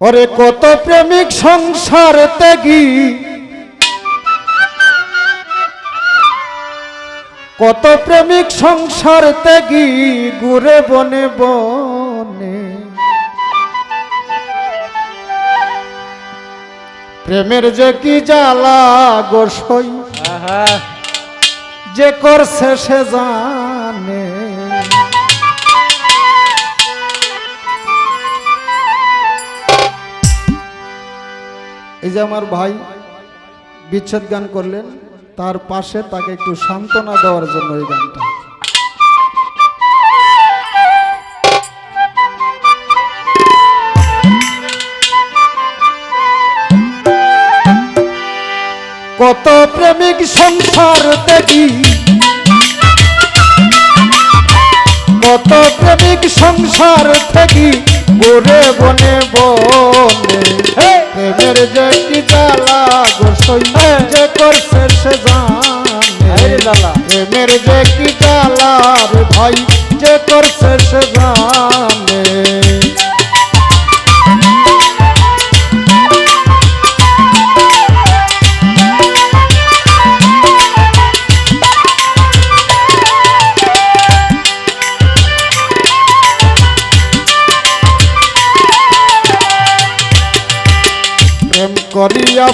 ওরে কত প্রেমিক সংসার ত্যাগী। কত প্রেমিক সংসার ত্যাগী ঘুরে বনে বনে। প্রেমের যে কি জ্বালা গোসই যে করছে সে জানে। এই যে আমার ভাই বিচ্ছেদ গান করলেন, তার পাশে তাকে একটু সান্ত্বনা দেওয়ার জন্য এই গানটা। কত প্রেমিক সংসার ত্যাগী। কত প্রেমিক সংসার ত্যাগী। ওরে বনে বনে প্রেমের যে কি জ্বালা গোসই যে করছে সে জানে। প্রেমের যে কি জ্বালা রে ভাই যে করছে সে জানে।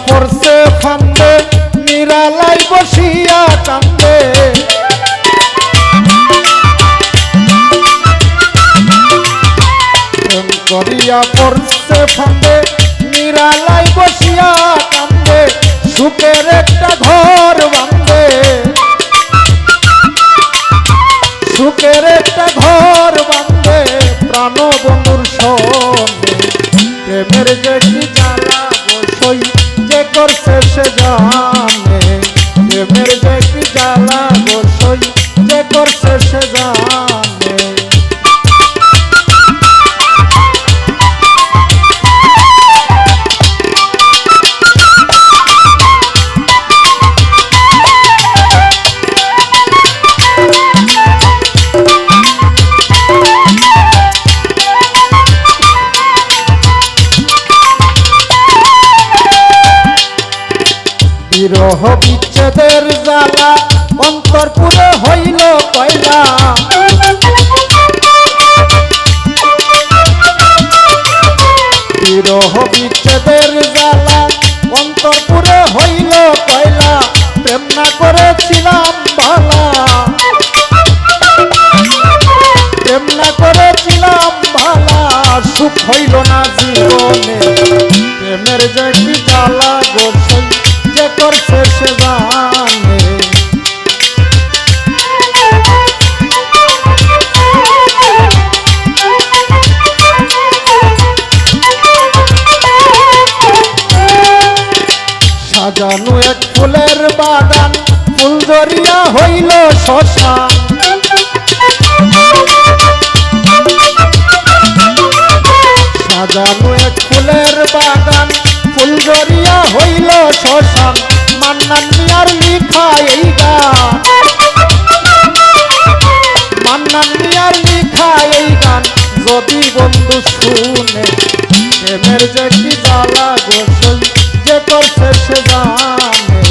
পড়ছে ফান্দে নিরালাই বসিয়া কান্দে। করিয়া পড়ছে ফান্দে নিরালাই বসিয়া কান্দে, সুখের একটা ঘর বান্ধে সুখের একটা ঘর বান্ধে প্রাণ বন্ধুর সনে প্রেমের যে করছে সে জানে। বিরহ বিচ্ছেদের জ্বালা অন্তর পুরে হইল কয়লা। করছে সে জানে সাজানো এক ফুলের বাগান ফুল জরিয়া হইল শ্মশান। সাজানো শুনে প্রেমের যে কি জ্বালা গোসল যে করছে সে জানে।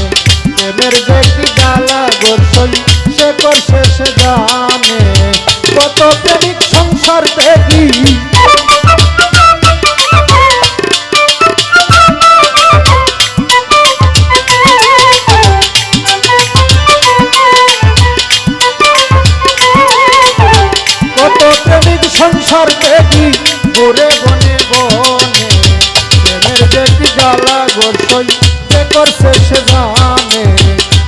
প্রেমের যে কি জ্বালা গোসল সে করছে সে জানে। কত প্রেমিক সংসার প্রেমিক সংসার দেখি ঘুরে বনে বনে, প্রেমের দেখি জ্বালা গোসই যে করছে সে জানে।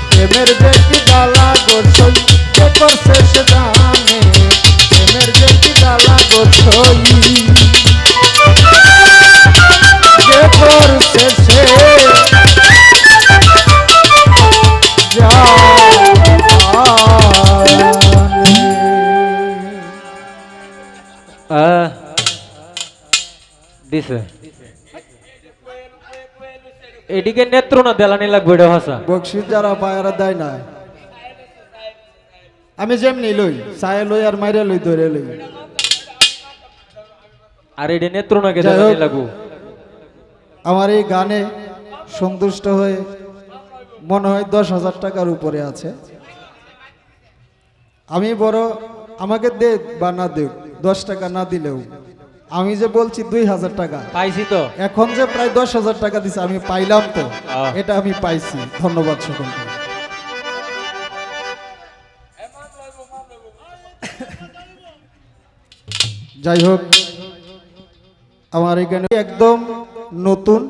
প্রেমের দেখি জ্বালা গোসই যে করছে সে জানে। প্রেমের দেখি জ্বালা গোসই যে করছে দিছে। এদিকে নেত্র না দেলানি লাগবে এটা ভাষা বকশিস যারা পায়ারা দেয় না। আমি যেমনি লই চায়ে লই আর মাইরে লই ধরে লই। আর এটা নেত্র হোক। দেলানি লাগবো। আমার এই গানে সন্তুষ্ট হয়ে মনে হয় দশ হাজার টাকার উপরে আছে। আমি বড় আমাকে দে বা না দেব দশ টাকা না দিলেও। আমি যে বলছি দুই হাজার টাকা পাইছি তো। এখন যে প্রায় দশ হাজার টাকা দিছে আমি পাইলাম তো। এটা আমি পাইছি। ধন্যবাদ সকলকে। যাই হোক আমার এই গানে একদম নতুন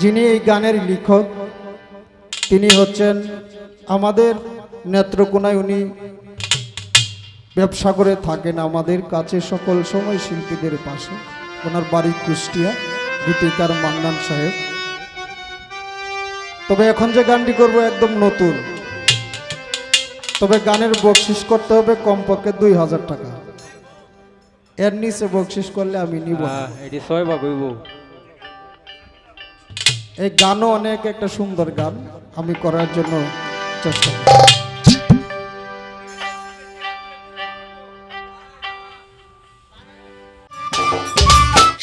যিনি এই গানের লিখক তিনি হচ্ছেন আমাদের নেত্রকোনায় উনি ব্যবসা করে থাকেন আমাদের কাছে সকল সময় শিল্পীদের পাশে। ওনার বাড়ি কুষ্টিয়া গীতিকার মান্নান সাহেব। তবে এখন যে গানটি করব একদম নতুন। তবে গানের বকশিস করতে হবে কমপক্ষে দুই হাজার টাকা। এর নিচে বকশিস করলে আমি নিব এই গানও অনেক একটা সুন্দর গান। আমি করার জন্য চেষ্টা করি